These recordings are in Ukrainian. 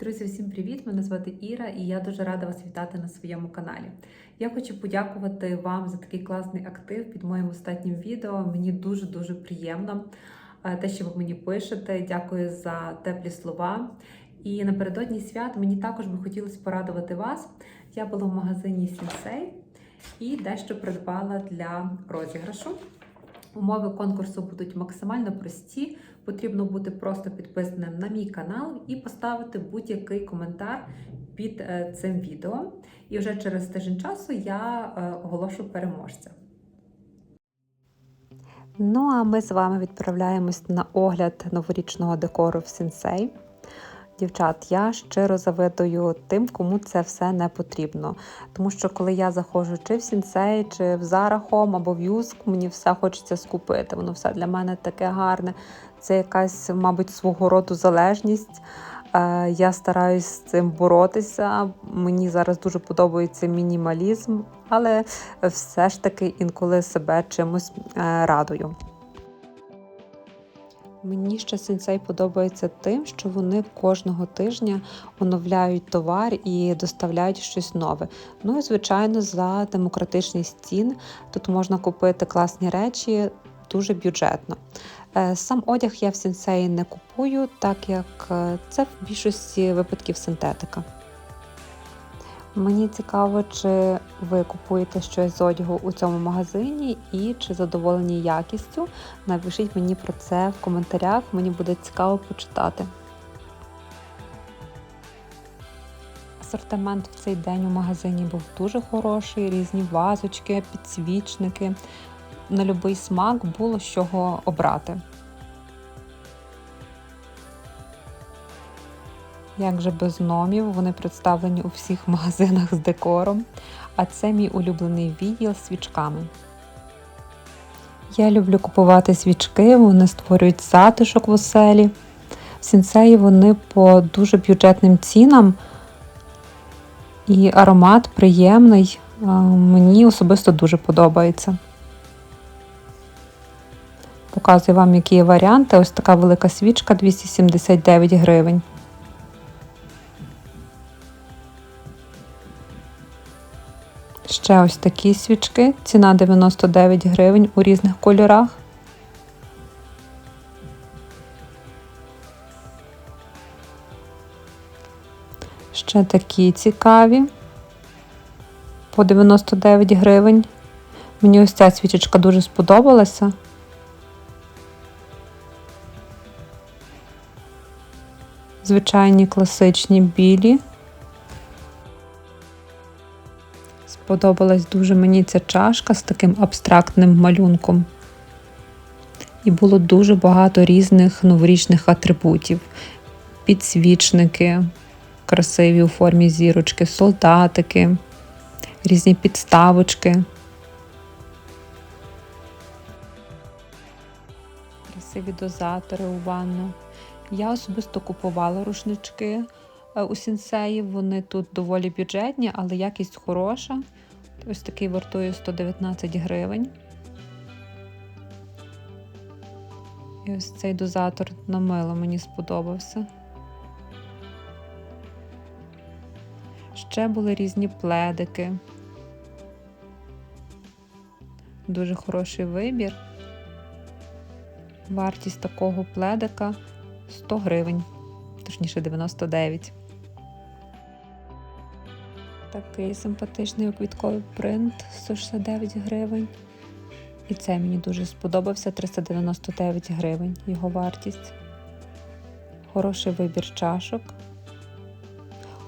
Друзі, всім привіт! Мене звати Іра, і я дуже рада вас вітати на своєму каналі. Я хочу подякувати вам за такий класний актив під моїм останнім відео. Мені дуже дуже приємно е, те, що ви мені пишете. Дякую за теплі слова. І напередодні свят мені також би хотілося порадувати вас. Я була в магазині Сінсей і дещо придбала для розіграшу. Умови конкурсу будуть максимально прості. Потрібно бути просто підписаним на мій канал і поставити будь-який коментар під е, цим відео. І вже через тиждень часу я е, оголошу переможця. Ну а ми з вами відправляємось на огляд новорічного декору в Сінсей. Дівчат, я щиро завидую тим, кому це все не потрібно. Тому що коли я заходжу чи в Сінсей, чи в Home або в Юск, мені все хочеться скупити. Воно все для мене таке гарне. Це якась, мабуть, свого роду залежність. Е, Я стараюсь з цим боротися. Мені зараз дуже подобається мінімалізм, але все ж таки інколи себе чимось е, радую. Мені ще сенсей подобається тим, що вони кожного тижня оновляють товар і доставляють щось нове. Ну і звичайно, за демократичність цін тут можна купити класні речі дуже бюджетно. Е, Сам одяг я в сенсеї не купую, так як е, це в більшості випадків синтетика. Мені цікаво, чи ви купуєте щось з одягу у цьому магазині і чи задоволені якістю. Напишіть мені про це в коментарях, мені буде цікаво почитати. Асортимент в цей день у магазині був дуже хороший, різні вазочки, підсвічники. На будь-який смак було з чого обрати. Як же без номів, вони представлені у всіх магазинах з декором, а це мій улюблений відділ з свічками. Я люблю купувати свічки, вони створюють затишок в оселі. В сінсеї вони по дуже бюджетним цінам, і аромат приємний. Мені особисто дуже подобається. Показую вам, які є варіанти. Ось така велика свічка 279 гривень. Ще ось такі свічки. Ціна 99 гривень у різних кольорах. Ще такі цікаві. По 99 гривень. Мені ось ця свічечка дуже сподобалася. Звичайні класичні білі. Сподобалась дуже мені ця чашка з таким абстрактним малюнком. І було дуже багато різних новорічних атрибутів: підсвічники, красиві у формі зірочки, солдатики, різні підставочки. Красиві дозатори у ванну. Я особисто купувала рушнички у сінсеї. Вони тут доволі бюджетні, але якість хороша. Ось такий вартує 119 гривень. І ось цей дозатор на мило мені сподобався. Ще були різні пледики. Дуже хороший вибір. Вартість такого пледика 100 гривень, точніше 99. Такий симпатичний квітковий принт 169 гривень. І це мені дуже сподобався 399 гривень його вартість. Хороший вибір чашок.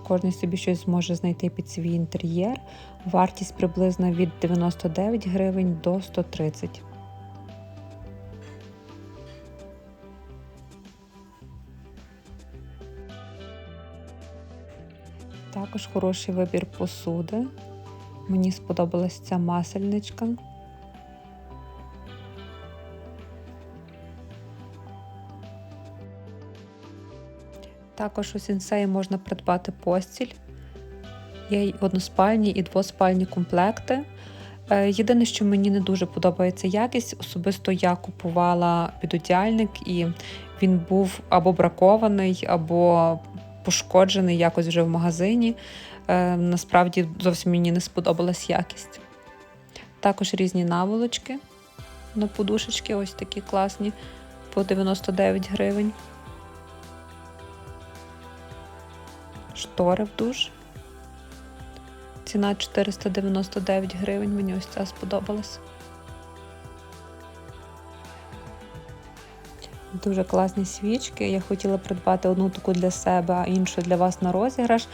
Кожен собі щось зможе знайти під свій інтер'єр. Вартість приблизно від 99 гривень до 130. Також хороший вибір посуди. Мені сподобалась ця масельничка. Також у сінсеї можна придбати постіль. Є односпальні і двоспальні комплекти. Е, Єдине, що мені не дуже подобається якість, особисто я купувала підодяльник і він був або бракований, або пошкоджений якось вже в магазині. Е, насправді зовсім мені не сподобалась якість. Також різні наволочки на подушечки, ось такі класні, по 99 гривень. Штори в душ. Ціна 499 гривень. Мені ось ця сподобалась. Дуже класні свічки. Я хотіла придбати одну таку для себе, а іншу для вас на розіграш,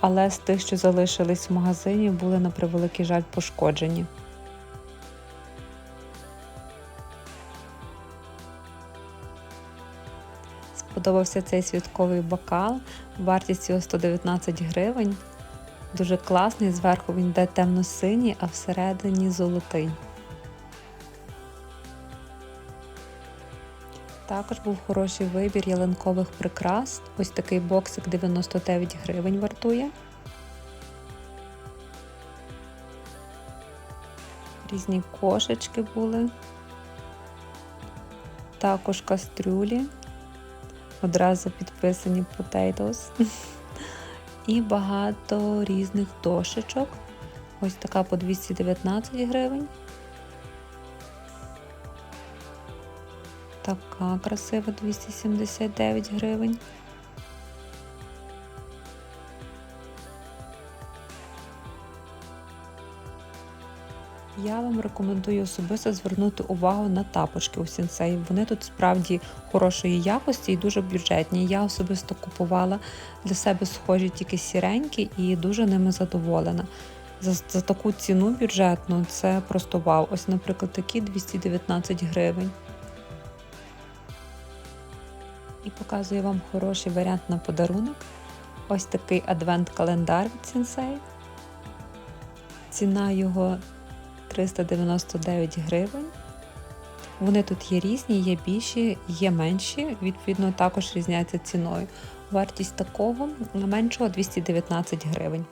але з тих, що залишились в магазині, були на превеликий жаль пошкоджені. Сподобався цей святковий бокал, вартість його 119 гривень. Дуже класний, зверху він йде темно-синій, а всередині золотий. Також був хороший вибір ялинкових прикрас. Ось такий боксик 99 гривень вартує. Різні кошечки були. Також кастрюлі. Одразу підписані potatoes. І багато різних дошечок. Ось така по 219 гривень. Така красива 279 гривень. Я вам рекомендую особисто звернути увагу на тапочки у сенсей. Вони тут справді хорошої якості і дуже бюджетні. Я особисто купувала для себе схожі тільки сіренькі і дуже ними задоволена. За, за таку ціну бюджетну це просто вау. Ось, наприклад, такі 219 гривень. І показую вам хороший варіант на подарунок. Ось такий адвент-календар від Sensei. Ціна його 399 гривень. Вони тут є різні, є більші, є менші, відповідно, також різняться ціною. Вартість такого меншого 219 гривень.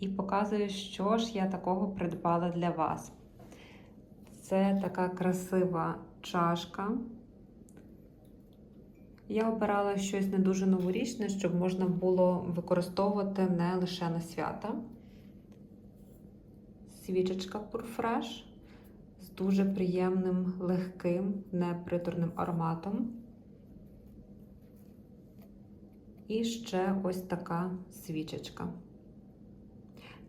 І показую, що ж я такого придбала для вас. Це така красива чашка. Я обирала щось не дуже новорічне, щоб можна було використовувати не лише на свята. Свічечка Purfresh з дуже приємним, легким, неприторним ароматом. І ще ось така свічечка.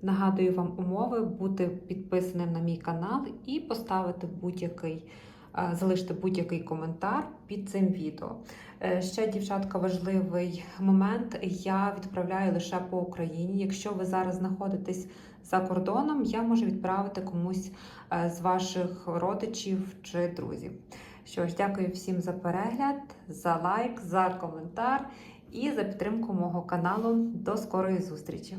Нагадую вам умови бути підписаним на мій канал і поставити будь-який, залишити будь-який коментар під цим відео. Е, Ще, дівчатка, важливий момент. Я відправляю лише по Україні. Якщо ви зараз знаходитесь за кордоном, я можу відправити комусь е, з ваших родичів чи друзів. Що ж, дякую всім за перегляд, за лайк, за коментар і за підтримку мого каналу. До скорої зустрічі!